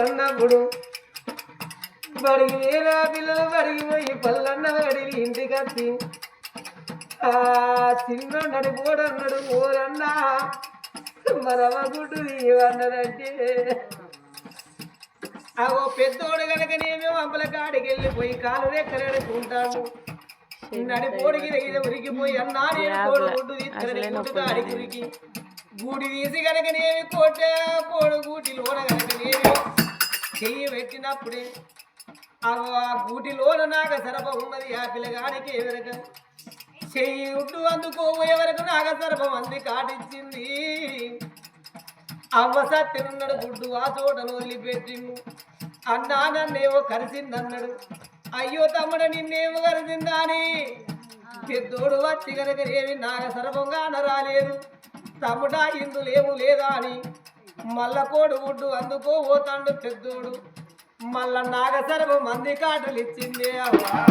అన్నప్పుడు బడికి వేరే పిల్లలు బడికి పోయి పల్లన్న బడిని ఇంటికి వచ్చి ఆ చిన్న నడిపోడన్నాడు ఓరన్నా మరవ గుడ్డు అన్నదంటే ఆ ఓ పెద్దోడు కనుక నేమో అంపల కాడికి వెళ్ళిపోయి కాలు రెక్కలేడుకుంటాను. నడిపోడికి దగ్గర ఉరికిపోయి అన్నా నేను కోడు గుడ్డు తీసుకుని గుడ్డు కాడికి ఉరికి గూడి తీసి కనుక నేమి కోట కోడు గూటిలోన కనుక నేమి చెయ్యి పెట్టినప్పుడే ఆ గూటిలోన నాగ సరప ఉన్నది ఆ పిల్లగాడికి ఎవరక? చెయ్యి ఉట్టు అందుకోబోయే ఎవరకు నాగ సరపం అంది కాటిచ్చింది అవ్వ సత్యనున్నాడు గుడ్డు ఆ చోటను వదిలిపెట్టిండు అన్నా నన్నేమో కరిసిందన్నాడు. అయ్యో తమ్ముడు నిన్నేమో కరిసిందా అని పెద్దోడు వచ్చి కనుక ఏమి నాగ సరపంగా అనరాలేదు. తమ్ముడా ఇందులేము లేదా అని? మల్లకోడు ఉడ్డు అందుకో పోతాండు పెద్దోడు. మల్ల నాగ మంది కాటలు ఇచ్చింది అవ్వా.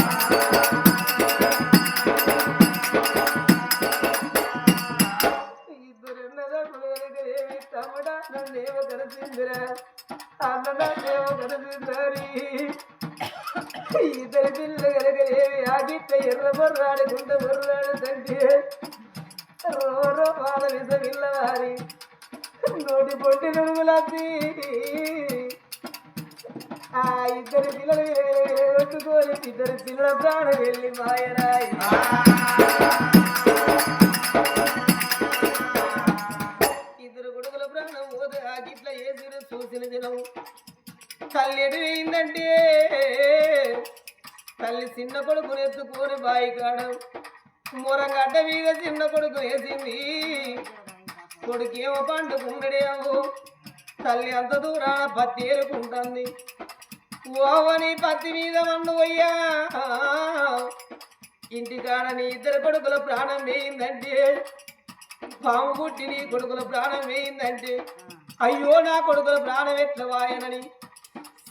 ఆ ఇద్దరు పిల్లలు కొట్టుకొని ఇద్దరు పిల్లల ప్రాణం వెళ్ళి మాయరాయి. ఇద్దరు కొడుకుల ప్రాణం పోతే ఆ గిట్ల వేసిన చూసిన దినం. తల్లి ఎటు తల్లి చిన్న కొడుకు ఎత్తుకొని బాయి కాడం మూరంగడ్డ మీద చిన్న కొడుకు వేసింది. కొడుకేమో పండుకున్నడేమో తల్లి అంత దూరాన పత్తి ఏరుకుంటుంది ఓవని పత్తి మీద మండు అయ్యా ఇంటికాడ నీ ఇద్దరు కొడుకుల ప్రాణం వేయిందంటే పాము పుట్టి నీ కొడుకుల ప్రాణం వేయిందంటే అయ్యో నా కొడుకుల ప్రాణం ఎట్ల వాయనని.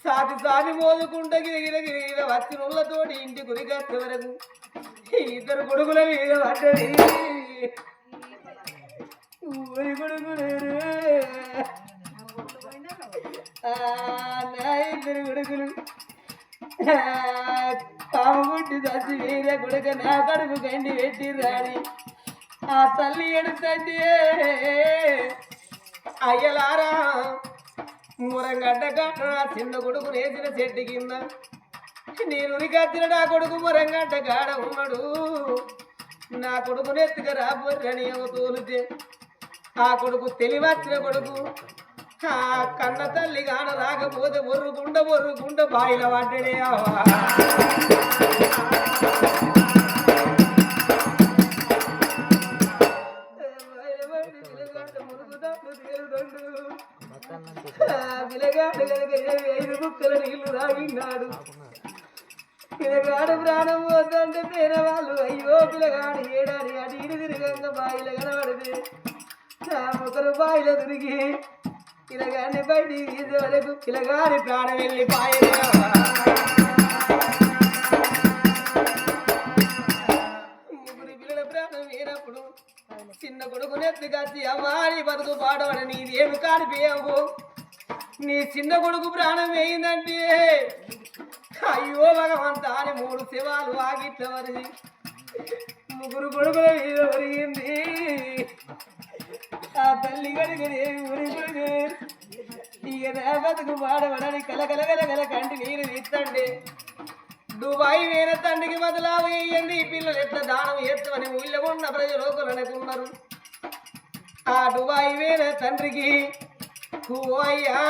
సాటి సాటి మోదుకుంట గిరిగిర గిరిగిర వచ్చి నుళ్ళతోటి ఇంటి గురికచ్చే వరకు ఇద్దరు కొడుకుల మీద పడ్డది. ఊరి కొడుకులే నా ఇద్దరు కొడుకులు. ఆ, పాము చచ్చి వేరే గుడక నా కడుపు గండి పెట్టి రాని. ఆ తల్లి ఎడుతండి అయ్యలారా మురంగడ్డ కట్ట నా చిన్న కొడుకు నేసిన చెట్టు కింద. నేను ఉరికత్తిన నా కొడుకు మురంగడ్డ కాడ ఉన్నాడు. నా కొడుకు నెత్తుక రాబోరని తోలితే ఆ కొడుకు తెలివచ్చిన కొడుకు కన్న తల్లి కాడ రాకపోతే ఒర్రుకుండ ఒర్రుకుండ బాయిల పడ్డడే అవ్వా పిల్లగాడు కనుక ఐదు కుక్కల నీళ్ళు తాగినాడు పిల్లగాడు ప్రాణం పోతుంటే పేర వాళ్ళు అయ్యో పిల్లగాడు ఏడాది అటు ఇటు తిరగంగా బాయిల కనబడితే ఒకరు బాయిలో తిరిగి ఇలాగానే బయటికి తీసే వరకు పిల్లగాడి ప్రాణం వెళ్ళి ముగ్గురు పిల్లల ప్రాణం వేరప్పుడు చిన్న కొడుకు నెత్తికొచ్చి అమ్మాని బతుకు పాడవాడు నీది ఏమి కాడిపోయావు నీ చిన్న కొడుకు ప్రాణం వేయిందంటే అయ్యో భగవంత అని మూడు శివాలు ఆగిట్ల వరిది ముగ్గురు కొడుకుల మీద ఒరిగింది. ఆ తల్లి గడిగని ఊరి కొడుకు ఇక నా కంటి నీరు ఇస్తండి దుబాయ్ వేరే తండ్రికి బదులావు వేయండి ఈ పిల్లలు ఎట్లా దానం ఎత్తమని ఊళ్ళో ఉన్న ప్రజలోకులు అనుకున్నారు ఆ దుబాయ్ వేరే తండ్రికి అయ్యా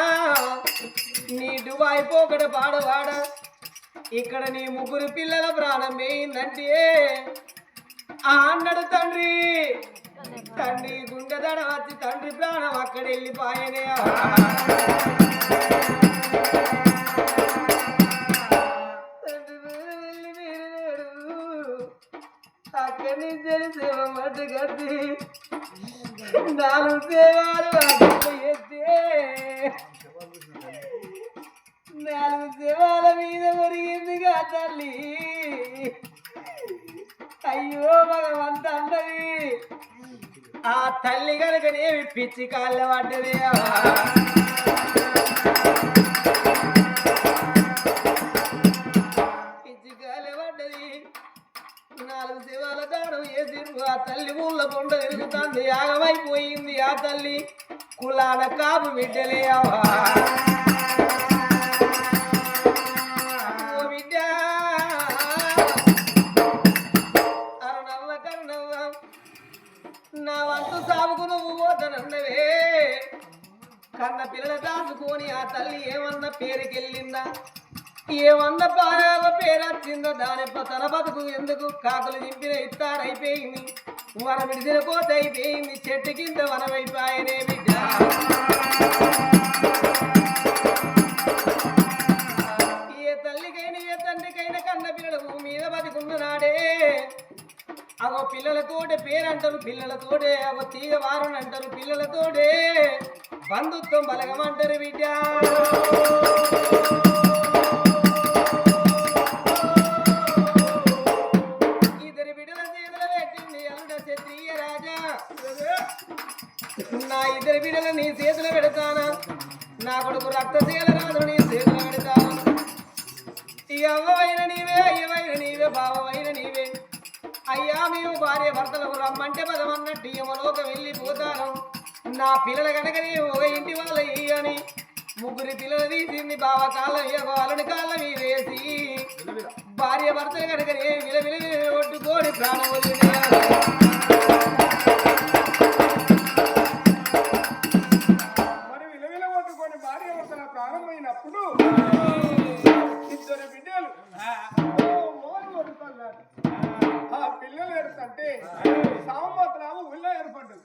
నీ దుబాయ్ పోకడ పాడవాడ. ఇక్కడ నీ ముగ్గురు పిల్లల ప్రాణం వేయిందంటే ఆ అన్నడు తండ్రి తండ్రి దడ వచ్చి తండ్రి ప్రాణం అక్కడ వెళ్ళిపోయనే అక్కడి సేవ కట్టి నాలుగు సేవలు నాలుగు సేవల మీద మురిగిందిగా తల్లి. అయ్యో భగవంత అన్నది ఆ తల్లి కనుకనేవి పిచ్చి కాళ్ళ పడ్డదే పిచ్చి కాళ్ళ పడ్డది నాలుగు ఆ తల్లి ఊళ్ళ కొండ వెలుగుతుంది యాగమైపోయింది ఆ తల్లి. కులాల కాపు బిడ్డలేవా నా తల్లి ఏమన్న పేరుకెళ్ళిందా? ఏమన్న పారాల పేరు దాని తన బతుకు ఎందుకు? కాకులు దింపిన ఇత్తారైపోయింది వన విడిసిన కోత అయిపోయింది. చెట్టు కింద వనమైపోయనే బిడ్డ. ఏ తల్లికైనా ఏ తండ్రికైనా కన్న పిల్లల భూమి మీద బతికున్న నాడే అగో పిల్లలతోటే పేరంటారు పిల్లలతోటే అవో తీగ వారని అంటారు పిల్లలతోటే. బంధుత్వం బలగమంటారు బిడ్డ. ఇద్దరి బిడ్డల చేతుల పెట్టింది అల్లుడ క్షత్రియ రాజా. నా ఇద్దరి బిడ్డలు నీ చేతులు పెడతానా? నా కొడుకు రక్తశీల రాజు నీ చేతులు పెడతాను? ఈ అవ్వవైన నీవే అయ్యవైన నీవే బావవైన నీవే. అయ్యా మేము భార్య భర్తలకు రమ్మంటే పదమన్నట్టు యమలోకం వెళ్ళిపోతాను. నా పిల్లల కనుక ఒక ఇంటి వాళ్ళ అని ముగ్గురి పిల్లలు తీసింది బావ కాళ్ళ అయ్యో అల్లుడి కాళ్ళ మీదేసి భార్య భర్తలు కనుక విల విల కొట్టుకొని ప్రాణం భర్తల ప్రారంభమైనప్పుడు ఇద్దరు బిడ్డలు. ఆ. పిల్లలు ఎడుతుంటే సామత్రాము ఉల్ల ఏర్పడ్డది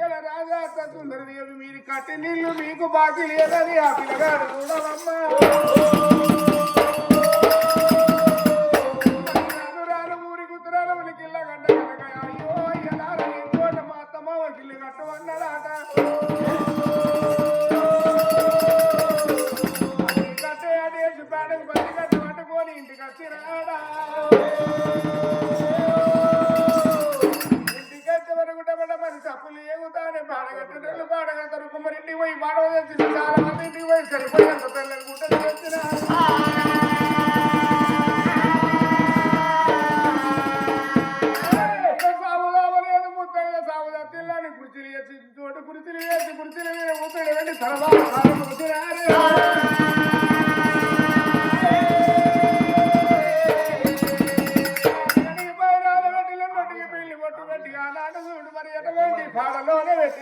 సుందర రాజా అత్త మీరు కట్టి నీళ్ళు మీకు బాకీ లేదని ఆ పిల్లగాడు కూడా అమ్మా పగటిళ్ళు పాడగంత కుమ్మరి ఇంటికి పోయి మాడవ తెచ్చి చాలా మంది ఇంటికి పోయి సరిపోయేంత తెల్లని గుట్టలు తెచ్చిన కుర్చీలు వేసి కుర్చీలు వేసి కుర్చీలు మీద కూతురు వెళ్ళి తలబాబు